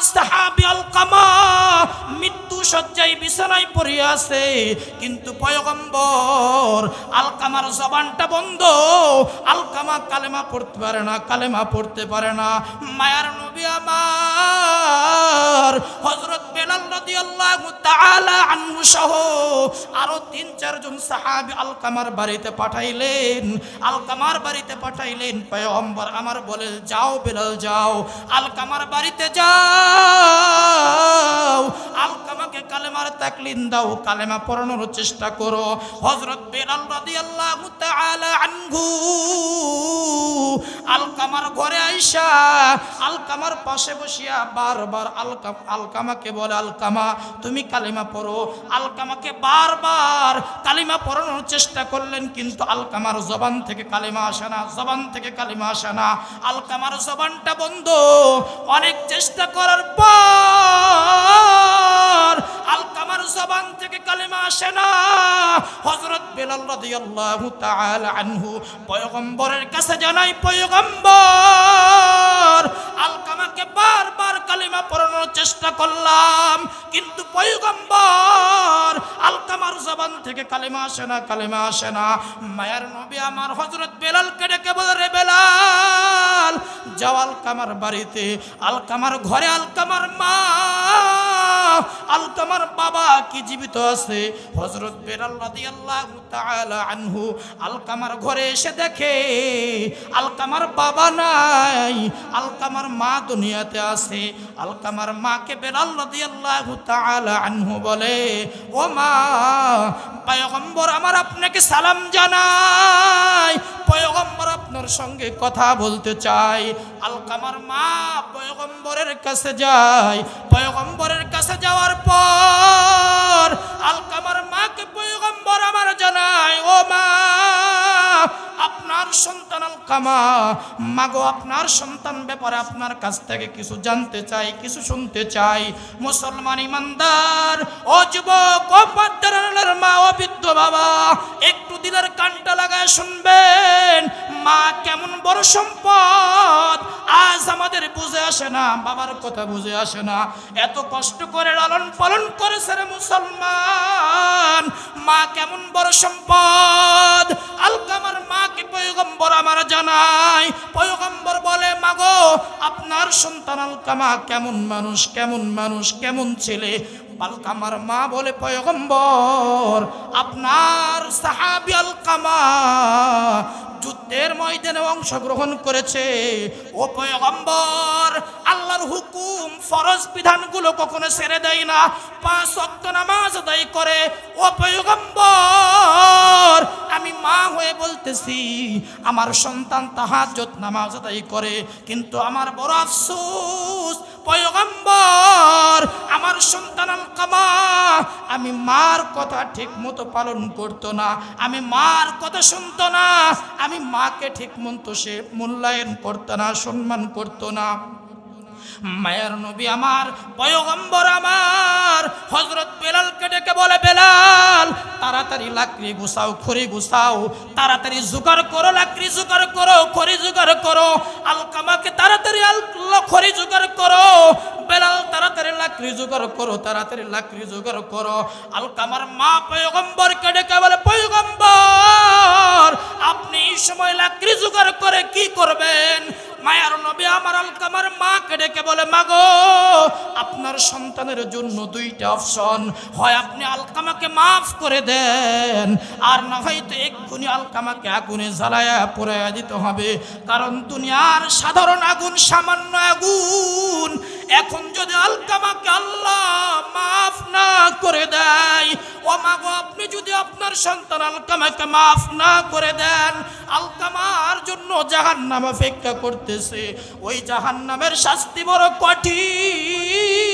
সাহাবি আলকামা মৃত্যু সজ্জায় বিছানায় পড়ে আছে, কিন্তু পয়গম্বর আলকামার জবানটা বন্ধ। আলকামা কালেমা পড়তে পারে না, কালেমা পড়তে পারে না। মায়ার নবী আমার, হযরত বেলাল রাদিয়াল্লাহু তাআলা আনহু সহ আরও তিন চারজন সাহাবী আলকামার বাড়িতে পাঠাইলেন। আলকামার বাড়িতে পাঠাইলেন, পয়গম্বর আমার বলে, যাও বেলাল, যাও। আলকামার বাড়িতে যাও। আলকামাকে কালেমার তাকলিন দাও, কালেমা পড়ানোর চেষ্টা করো। হযরত বেলাল রাদিয়াল্লাহু তাআলা আনহু আলকামার ঘরে আইসা, আলকামার পাশে বসিয়া বারবার আলকাম, আলকামাকে বলে, আলকামা, তুমি কালিমা পড়ো। আলকামাকে বারবার কালিমা পড়ানোর চেষ্টা করলেন, কিন্তু আলকামার জবান থেকে কালিমা আসে না, জবান থেকে কালিমা আসে না। আলকামার জবানটা বন্ধ। অনেক চেষ্টা করার পর আলকামার জবান থেকে কালিমা আসে না। হযরত বেলাল রাদিয়াল্লাহু তাআলা আনহু পয়গম্বরের কাছে জানাই, পয়গম্বর, আলকামাকে বারবার কালিমা পড়ানোর চেষ্টা করলাম, কিন্তু পয়গম্বর, আলকামার জবান থেকে কালিমা আসে না, কালিমা আসে না। মায়ার নবী আমার হযরত বেলালকে ডেকে বলে, রে বেলাল, যাও আলকামার বাড়িতে। আলকামার ঘরে আলকামার মা আলকামার বাবা কি জীবিত আছে? হযরত বেলাল রাদিয়াল্লাহু তাআলা আনহু আলকামার ঘরে এসে দেখে আলকামার বাবা নাই আলকামার মা দুনিয়াতে আছে। আলকামার মাকে বেলাল রাদিয়াল্লাহু তাআলা আনহু বলে, ও মা, পয়গম্বর আমার আপনাকে সালাম জানাই পয়গম্বর আপনার সঙ্গে কথা বলতে চাই আলকামার মা পয়গম্বরের কাছে যায়, পয়গম্বরের কাছে যাওয়ার পর আলকামার মাকে পয়গম্বর আমার জানাই ও মা, আপনার সন্তান আলকামা মাগো, আপনার সন্তান ব্যাপারে আপনার কাছ থেকে কিছু জানতে চাই, কিছু শুনতে চাই। মুসলমান ইমানদার, ও যুবক, ও পাদ্দারের মা, ও বৃদ্ধ বাবা, একটু দিলের কানটা লাগায় শুনবেন, মা কেমন বড় সম্পদ, আজ আমাদের বুঝে আসে না, বাবার কথা বুঝে আসে না। এত কষ্ট করে লালন পালন করেছে রে মুসলমান। মা কেমন বড় সম্পদ? আলকামার মাকে পয়গম্বর আমার জানাই? পয়গম্বর বলে, মাগো, আপনার সন্তান আলকামা কেমন মানুষ কেমন মানুষ, কেমন ছেলে? আলকামার মা বলে, পয়গম্বর, আপনার সাহাবি আলকামা যুদ্ধের ময়দানে অংশগ্রহণ করেছে। ও পয়গম্বর, আল্লাহর হুকুম, ফরজ বিধানগুলো কখনো ছেড়ে দেয় না। পাঁচ অক্ত নামাজ আদায় করে। ও পয়গম্বর আমি মা হয়ে বলতেছি, আমার সন্তান তাহাজ্জত নামাজ আদায় করে, কিন্তু আমার বড় আফসোস, পয়গম্বর, আমার সন্তান আমি মার কথা ঠিক মতো পালন করতো না, আমি মার কথা শুনতো না, আমি মাকে ঠিক মতো সে মূল্যায়ন করতো না, সম্মান করতো না। মায়ের নবী আমার, পয়গম্বর আমার। হজরত বেলালকে ডেকে বলে, বেলাল, তাড়াতাড়ি লাকড়ি গুছাও, খড়ি গুছাও, তাড়াতাড়ি জোগাড় করো, লাকড়ি জোগাড় করো, খড়ি জোগাড় করো। আলকামাকে তাড়াতাড়ি আল খড়ি জোগাড় করো। বেলাল, তাড়াতাড়ি লাকড়ি জোগাড় করো, তাড়াতাড়ি লাকড়ি জোগাড় করো। আলকামার মা পয়গম্বরকে ডেকে বলে, পয়গম্বর, আপনি এই সময় লাকড়ি জোগাড় করে কি করবেন? মায়ার নবী আমার আলকামার মাকে ডেকে বলে, মাগো, আপনার সন্তানের জন্য দুইটা অপশন। হয় আপনি আলকামাকে মাফ করে দেন, আর না হয়তো এক্ষুনি আলকামাকে আগুনে জ্বালায়া পড়াইয়া দিতে হবে। কারণ দুনিয়ার সাধারণ আগুন সামান্য আগুন। এখন যদি আলকামাকে আল্লাহ মাফ না করে দেয় ও মাগো আপনি যদি আপনার সন্তান আলকামাকে মাফ না করে দেন, আলকামার জন্য জাহান নাম অপেক্ষা করতেছে। ওই জাহান নামের শাস্তি বড় কঠিন।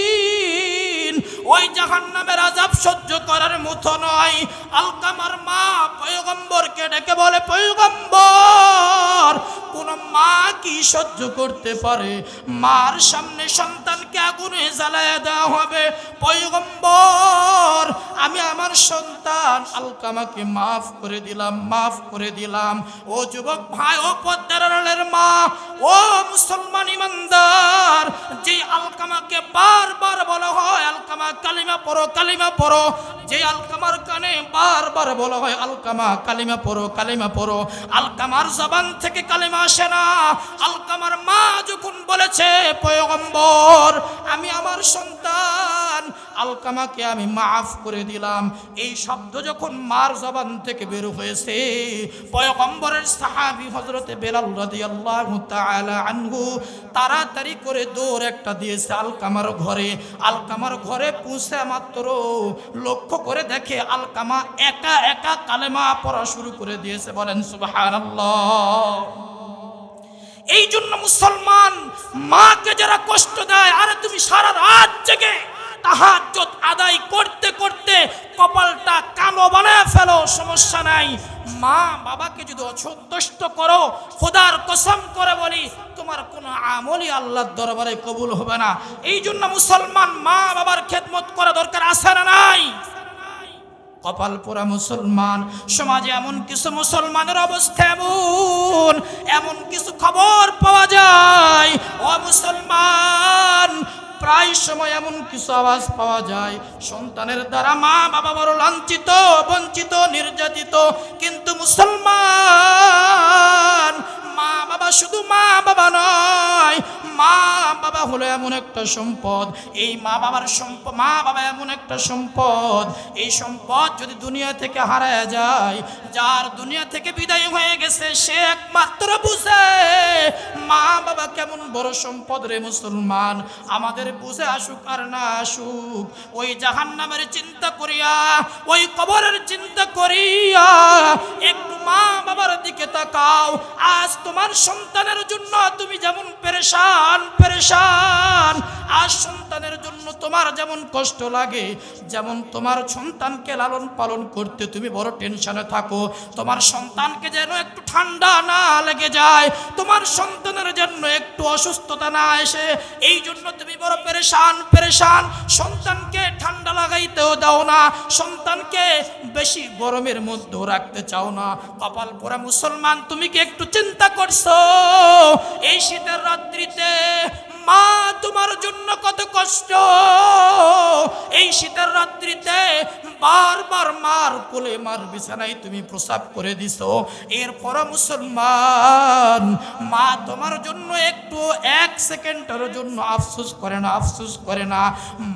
ওই জাহান্নামের আজাব সহ্য করার মতো নয়। আলকামার মা পয়গম্বরকে ডেকে বলে, পয়গম্বর, কোন মা কি সহ্য করতে পারে? মার সামনে সন্তানকে আগুনে জ্বালায় দেওয়া হবে। পয়গম্বর, আমি আমার সন্তান আলকামাকে মাফ করে দিলাম, মাফ করে দিলাম। ও যুবক ভাই, ও পদ্মারের মা, ও মুসলমান ইমানদার যে আলকামাকে বারবার বলা হয়, আলকামা কালিমা পড়ো কালিমা পড়ো। যে আলকামার কানে বারবার বলা হয়, আলকামা, কালিমা পড়ো কালিমা পড়ো। আলকামার জবান থেকে কালিমা আসে না। আলকামার মা যখন বলেছে, পয়গম্বর, আমি আমার সন্তান। আলকামাকে আমি মাফ করে দিলাম। এই শব্দ যখন মার জবান থেকে বের হয়েছে, পয়গম্বরের সাহাবি হজরতে বেলাল রাদিয়াল্লাহু তাআলা আনহু তাড়াতাড়ি করে দৌড় একটা দিয়েছে আলকামার ঘরে। আলকামার ঘরে পৌঁছে মাত্র লক্ষ্য করে দেখে আলকামা একা একা কালেমা পড়া শুরু করে দিয়েছে। বলেন, সুবহানাল্লাহ। এই জন্য মুসলমান মাকে যারা কষ্ট দেয়, আরে তুমি সারা রাত জেগে তাহাজ্জত আদায় করতে করতে কপালটা কালো বানায় ফেলো, সমস্যা নাই। মা বাবাকে যদি অসন্তুষ্ট করো, খোদার কসম করে বলি, তোমার কোনো আমলই আল্লাহর দরবারে কবুল হবে না। এই জন্য মুসলমান মা বাবার খেদমত করা দরকার আছে না নাই? কপাল পোড়া মুসলমান। সমাজে এমন কিছু মুসলমানের অবস্থা এমন এমন কিছু খবর পাওয়া যায়। অমুসলমান মুসলমান প্রায় সময় এমন কিছু আওয়াজ পাওয়া যায়। সন্তানের দ্বারা মা বাবা বড় লাঞ্ছিত, বঞ্চিত, নির্যাতিত। কিন্তু মুসলমান মা বাবা শুধু মা বাবা নয়, মা বাবা হলো এমন একটা সম্পদ। এই মা বাবার সম্পদ মা বাবা এমন একটা সম্পদ। এই সম্পদ যদি দুনিয়া থেকে হারায় যায়, যার দুনিয়া থেকে বিদায় হয়ে গেছে, সে একমাত্র বুঝে। মা বাবা কেমন বড় সম্পদ রে মুসলমান? আমাদের বুঝে আসুক আর না আসুক। ওই জাহান নামের চিন্তা করিয়া, ওই কবরের চিন্তা করিয়া একটু মা বাবার দিকে তাকাও। আজ তোমার সন্তানের জন্য তুমি যেমন পেরেশান পেরেশান, আজ সন্তানের জন্য তোমার যেমন কষ্ট লাগে, যেমন তোমার সন্তানকে লালন পালন করতে তুমি বড় টেনশনে থাকো, তোমার সন্তানকে যেন একটু ঠান্ডা না লেগে যায়, তোমার সন্তানের জন্য একটু অসুস্থতা না এসে, এই জন্য তুমি বড় পেরেশান পেরেশান, সন্তানকে ঠান্ডা লাগাইতেও দাও না, সন্তানকে বেশি গরমের মধ্যেও রাখতে চাও না। কপাল পোড়া মুসলমান, তুমি কি একটু চিন্তা করছ? এই শীতের রাত্রিতে মা, তোমার জন্য কত কষ্ট। এই শীতের রাত্রিতে বারবার মার কোলে, মার বিছানায় তুমি প্রসাব করে দিছো। এরপর মুসলমান, মা, তোমার জন্য একটু এক সেকেন্ডের জন্য আফসোস করে না, আফসোস করে না।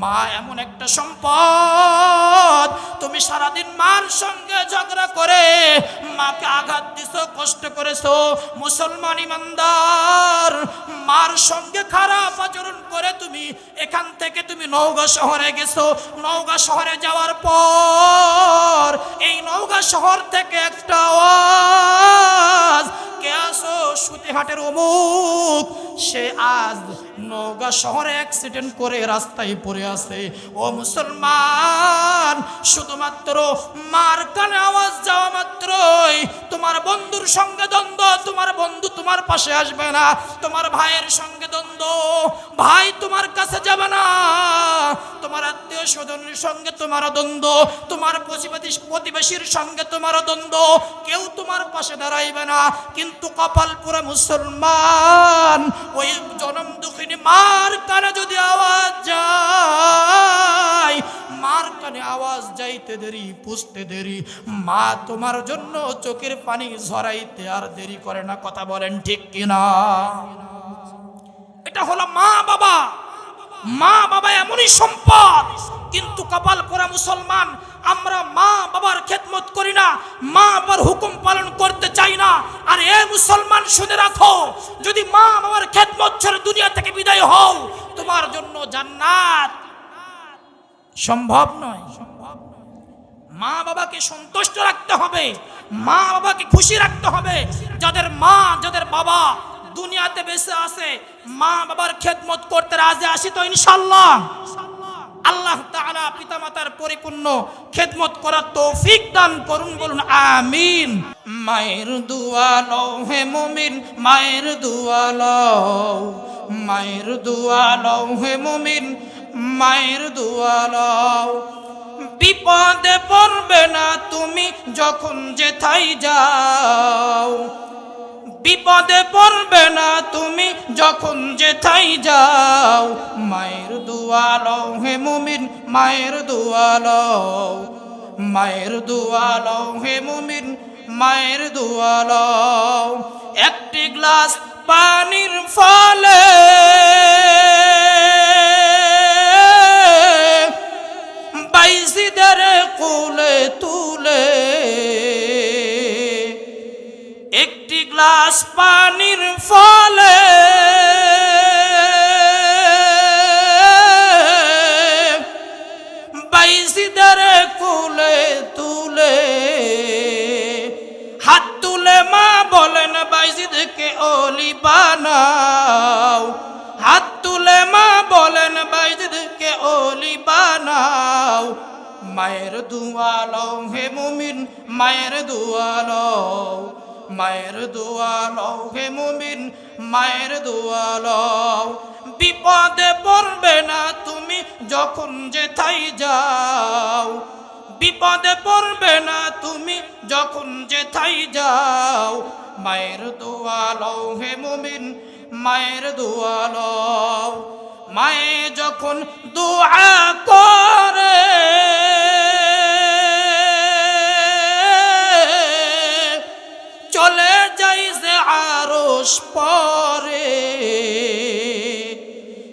মা, এমন একটা সম্পদ তুমি সারাদিন মার সঙ্গে ঝগড়া করে মাকে আঘাত দিছো কষ্ট করেছ, মুসলমান ইমানদার, মার সঙ্গে খারাপ আচরণ করে তুমি এখান থেকে তুমি নওগাঁ শহরে গেছো। নওগাঁ শহরে যাওয়ার পর এই নওগাঁ শহর থেকে একটা আওয়াজ, কে আসো সুতিহাটের অমুক? সে আজ নওগাঁ শহরে অ্যাক্সিডেন্ট করে রাস্তায় পড়ে আছে। ও মুসলমান, শুধুমাত্র মার কানে আওয়াজ যাওয়া মাত্রই তোমার বন্ধুর সঙ্গে দ্বন্দ্ব, তোমার বন্ধু তোমার পাশে আসবে না, তোমার ভাইয়ের সঙ্গে দ্বন্দ্ব, ভাই তোমার কাছে যাবে না, তোমার আত্মীয় স্বজনের সঙ্গে তোমার দ্বন্দ্ব, তোমার প্রতিবেশী, প্রতিবেশীর সঙ্গে তোমার দ্বন্দ্ব, কেউ তোমার পাশে দাঁড়াইবে না, কিন্তু কপাল পুরা মুসলমান, ওই জনম দুঃখিনী মার কানে যদি আওয়াজ যায় মার কানে আওয়াজ যাইতে দেরি পুষতে দেরি। মা তোমার জন্য চোখের পানি ঝরাইতে আর দেরি করে না, কথা বলেন ঠিক কিনা? এটা হলো মা বাবা। মা বাবা এমনই সম্পদ, কিন্তু কপাল করা মুসলমান, আমরা মা বাবার খেদমত করি না, মা বাবার হুকুম পালন করতে চাই না। আর এ মুসলমান, শুনে রাখো, যদি মা বাবার খেদমত ছেড়ে দুনিয়া থেকে বিদায় হও, তোমার জন্য জান্নাত। সম্ভব নয়। মা বাবাকে সন্তুষ্ট রাখতে হবে, মা বাবাকে খুশি রাখতে হবে। যাদের মা, যাদের বাবা দুনিয়াতে বেঁচে আছে, মা বাবার খেদমত করতে রাজি আসি তো ইনশাল্লাহ আল্লাহ তাআলা পিতামাতার পরিপূর্ণ খেদমত করার তৌফিক দান করুন, বলুন আমিন। মায়ের দোয়া লও হে মুমিন, মায়ের দোয়া লও মায়ের দোয়া লও হে মুমিন মায়ের দোয়া লও বিপদে পড়বে না তুমি যখন যেথাই যাও। বিপদে পড়বে না তুমি যখন যেথাই যাও। মায়ের দুয়ালো হে মুমিন, মায়ের দুয়ালো মায়ের দুয়ালো হে মুমিন, মায়ের দুয়ালো একটি গ্লাস পানির ফলে বাইসিদের কুলে তুলে একটি গ্লাস পানির হে মুমিন, মায়ের দুয়ালো বিপদে পড়বে না তুমি যখন যেথাই যাও। বিপদে পড়বে না তুমি যখন যেথাই যাও। মায়ের দোয়ালো হে মুমিন, মায়ের দোয়ালো মায়ে যখন দোয়া করে, চলে আরস পরে।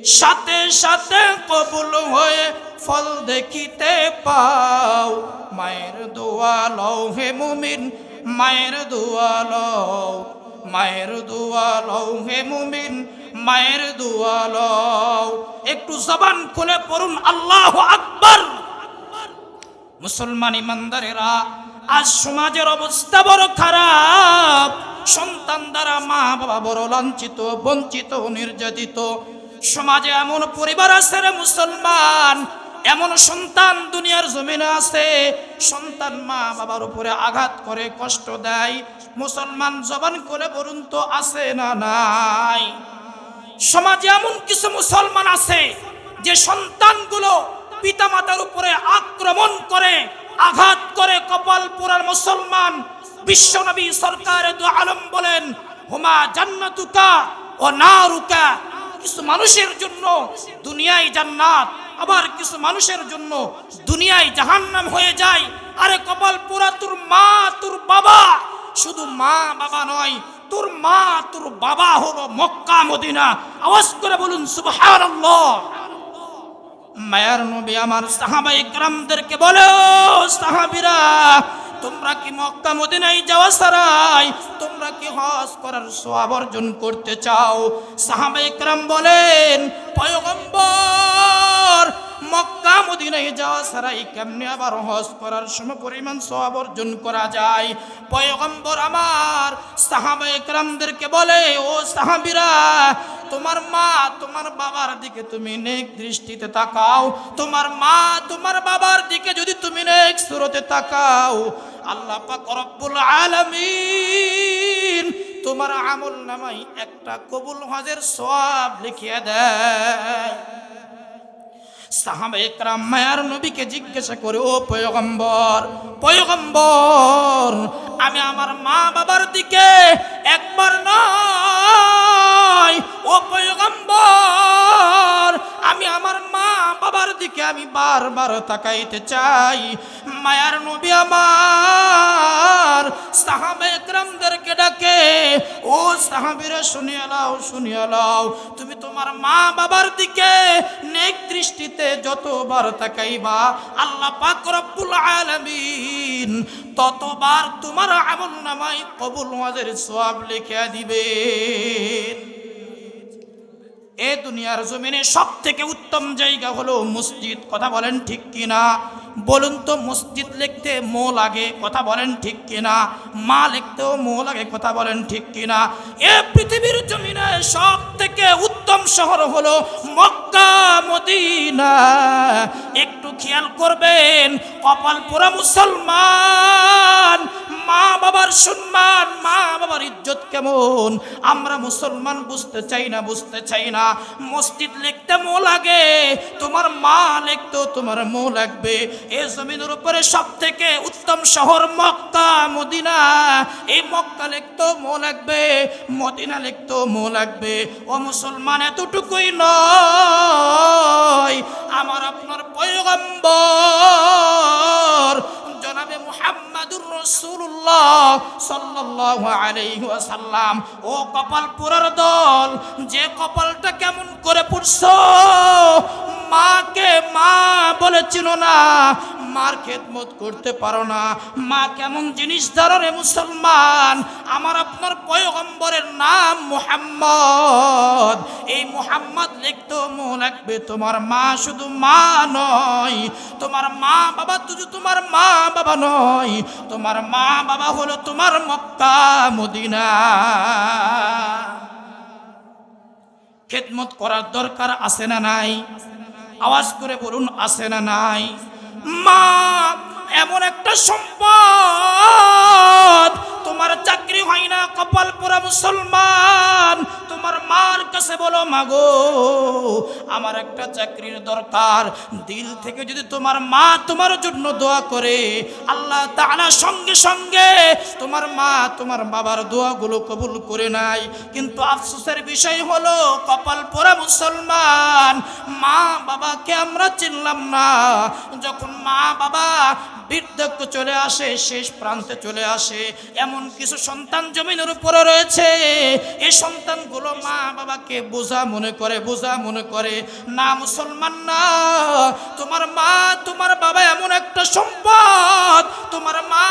সাথে সাথে কবুল হয়ে ফল দেখিতে পাও। মায়ের দোয়া লও হে মুমিন, মায়ের দোয়া লও। মায়ের দোয়া লও হে মুমিন, মায়ের দোয়া লও। একটু জবান খুলে পড়ুন, আল্লাহ আকবার। মুসলমান ইমানদারেরা, আজ সমাজের অবস্থা বড় খারাপ। সন্তান দ্বারা মা বাবা বড় লাঞ্ছিত, বঞ্চিত, নির্যাতিত। সমাজে এমন পরিবার আছে রে মুসলমান, এমন সন্তান দুনিয়ার জমিনে আছে। সন্তান মা বাবার উপরে আঘাত করে, কষ্ট দেয়। মুসলমান জবান করে বলুন তো, আছে না নাই? সমাজে এমন কিছু মুসলমান আছে যে সন্তানগুলো পিতামাতার উপরে আক্রমণ করে, আঘাত করে, কপাল পুরার মুসলমান বিশ্বনবী সরকার আলম বলেন, হুমা জান্নাতুকা ও নারুকা। কিছু মানুষের জন্য দুনিয়ায় জান্নাত, আবার কিছু মানুষের জন্য দুনিয়ায় জাহান্নাম হয়ে যায়। আরে কপাল পুরা তোর মা, তোর বাবা। শুধু মা, বাবা নয়, তোর মা, তোর বাবা হলো মক্কা, মদিনা। আওয়াজ করে বলুন, সুবহানাল্লাহ। মায়ার নবী আমার সাহাবাই গ্রামদেরকে বলো সাহাবীরা তোমরা কি মক্কা মদিনায় যাওয়া সারাই তোমরা কি হজ করার সওয়াব অর্জন করতে চাও? সাহাবা ইকরাম বলেন, পয়গম্বর, মক্কা মদিনায় যাওয়া সারাই কেমনে আবার হজ করার সম পরিমাণ সওয়াব অর্জন করা যায়? পয়গম্বর আমার সাহাবা একরামদেরকে বলে, ও সাহাবিরা, তোমার মা তোমার বাবার দিকে তুমি নেক দৃষ্টিতে তাকাও। তোমার মা তোমার বাবার দিকে যদি তুমি নেক সুরতে তাকাও আল্লাহ পাক রব্বুল আলামিন তোমার আমল নামাই একটা কবুল হজের সওয়াব লিখিয়ে দেয়। সাহাবা মায়ার নবীকে জিজ্ঞাসা করে, ও পয়গম্বর পয়গম্বর, আমি আমার মা বাবার দিকে একবার নয়। ও পয়গম্বর, আমি আমার বাবার দিকে আমি বারবার তাকাইতে চাই। মায়ার নবী আমার সাহাবা একরামদেরকে ডাকে, ও সাহাবিরা শুনিয়ে লাও শুনিয়ে লাও তুমি তোমার মা বাবার দিকে নেক দৃষ্টিতে যতবার তাকাইবা, আল্লাহ পাক রব্বুল আলামিন ততবার তোমার আমল নামাই কবুল ওয়াজের সওয়াব লিখে দিবেন। এ দুনিয়ার জমিনে সব থেকে উত্তম জায়গা হলো মসজিদ। কথা বলেন ঠিক কিনা? বলুন তো মসজিদ লিখতে মো লাগে, কথা বলেন ঠিক কিনা? মা লিখতেও মো লাগে, কথা বলেন ঠিক কিনা? এ পৃথিবীর জমিনে সব থেকে উত্তম শহর হলো মক্কা, মদিনা। একটু খেয়াল করবেন কপাল পোড়া মুসলমান মা বাবার সম্মান মা বাবার ইজ্জত কেমন? আমরা মুসলমান, বুঝতে চাই না, বুঝতে চাই না। মসজিদ লিখতে মো লাগে, তোমার মা লিখতেও তোমার মো লাগবে। এ জমিনের উপরে সব থেকে উত্তম শহর মক্কা, মদিনা। এই মক্কা লিখতেও মো লাগবে, মদিনা লিখতেও মো লাগবে। ও মুসলমান, এতটুকুই নয়। আমার আপনার পয়গম্বর, জনাবে মুহাম্মাদুর রাসূলুল্লাহ সাল্লাল্লাহু আলাইহি ওয়াসাল্লাম, ও কপাল পুরার দল, যে কপালটা কেমন করে পুরছ মাকে মা বলে চিনো না মার খেদমত করতে পারো না। মা কেমন জিনিস ধরো রে মুসলমান। আমার আপনার পয়গম্বরের নাম মুহাম্মদ। এই মুহাম্মদ লিখতেও মো লাগবে তোমার মা শুধু মা নয়। তোমার মা বাবা শুধু তোমার মা বাবা নয়। তোমার মা বাবা হলো তোমার মক্কা, মদিনা। খেদমত করার দরকার আছে না নাই? আওয়াজ করে বলুন, আছে না নাই? মা এমন একটা সম্পদ তোমার চাকরি হয় না কপাল পোড়া মুসলমান। তোমার মার কাছে বলো, মাগো, আমার একটা চাকরির দরকার। দিল থেকে যদি তোমার মা তোমার জন্য দোয়া করে, আল্লাহ তাআলা সঙ্গে সঙ্গে তোমার মা তোমার বাবার দোয়াগুলো কবুল করে নাই কিন্তু আফসোসের বিষয় হলো, কপাল পোড়া মুসলমান মা বাবাকে আমরা চিনলাম না। যখন মা বাবা বৃদ্ধক্য চলে আসে, শেষ প্রান্তে চলে আসে। এমন কিছু সন্তান জমিনের উপরে রয়েছে। এই সন্তানগুলো মা বাবাকে বোঝা মনে করে, বোঝা মনে করে, না, মুসলমান না, তোমার মা, তোমার বাবা এমন একটা সম্পদ। তোমার মা,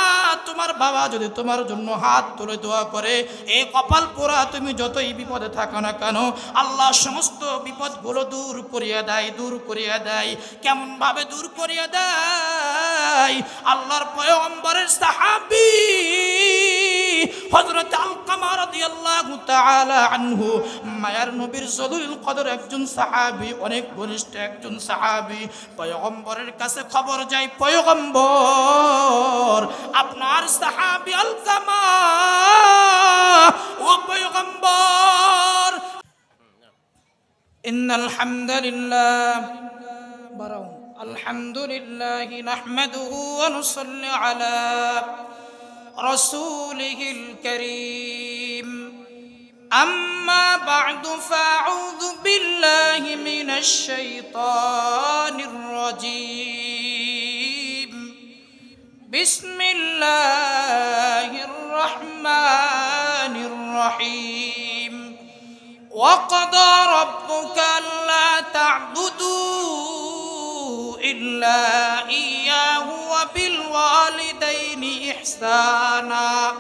তোমার বাবা যদি তোমার জন্য হাত তুলে দোয়া করে এই কপাল পোড়া তুমি যতই বিপদে থাকো না কেন, আল্লাহ সমস্ত বিপদগুলো দূর করিয়া দেয়, দূর করিয়া দেয়। কেমন ভাবে দূর করিয়া দেয়? আল্লাহর পয়ম্বরের সাহাবি হজরত আলকামা রাদিয়াল্লাহু তাআলা আনহু, মায়ার নবীর জলিল কদর একজন সাহাবি, অনেক ঘনিষ্ঠ একজন সাহাবি। পয়গম্বরের কাছে খবর যায় পয়গম্বর, আপনার সাহাবি আলকামা, ও পয়গম্বর, ইন্নাল হামদুলিল্লাহ। বারাও। الحمد لله نحمده ونصلي على رسوله الكريم. أما بعد فأعوذ بالله من الشيطان الرجيم. بسم الله الرحمن الرحيم. وقضى ربك ألا تعبدوا إلا إياه وبالوالدين إحسانا.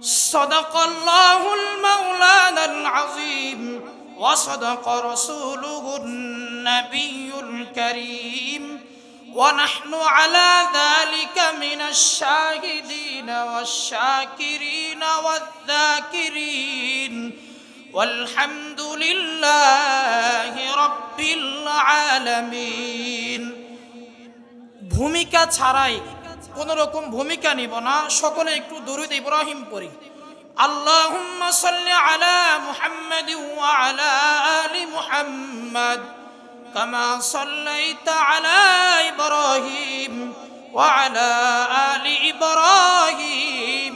صدق الله المولانا العظيم وصدق رسوله النبي الكريم. ونحن على ذلك من الشاهدين والشاكرين والذاكرين. والحمد لله رب العالمين ভূমিকা ছাড়াই কোন রকম ভূমিকা নিব না সকলে একটু দরুদ ইব্রাহিম পড়ি আল্লাহুম্মা সাল্লি আলা মুহাম্মাদ ওয়া আলা আলি মুহাম্মাদ কামা সাল্লাইতা আলা ইব্রাহিম ওয়া আলা আলি ইব্রাহিম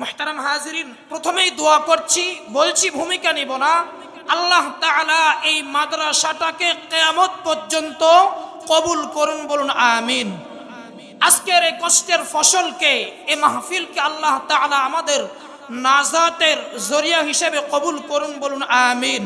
মুহতারাম হাজিরিন, প্রথমেই দোয়া করছি, বলছি, ভূমিকা নিব না। আল্লাহ তাআলা এই মাদ্রাসাটাকে কেয়ামত পর্যন্ত কবুল করুন বলুন, আমিন। আজকের এই কষ্টের ফসলকে এ মাহফিলকে আল্লাহ তালা আমাদের নাজাতের জরিয়া হিসেবে কবুল করুন বলুন, আমিন।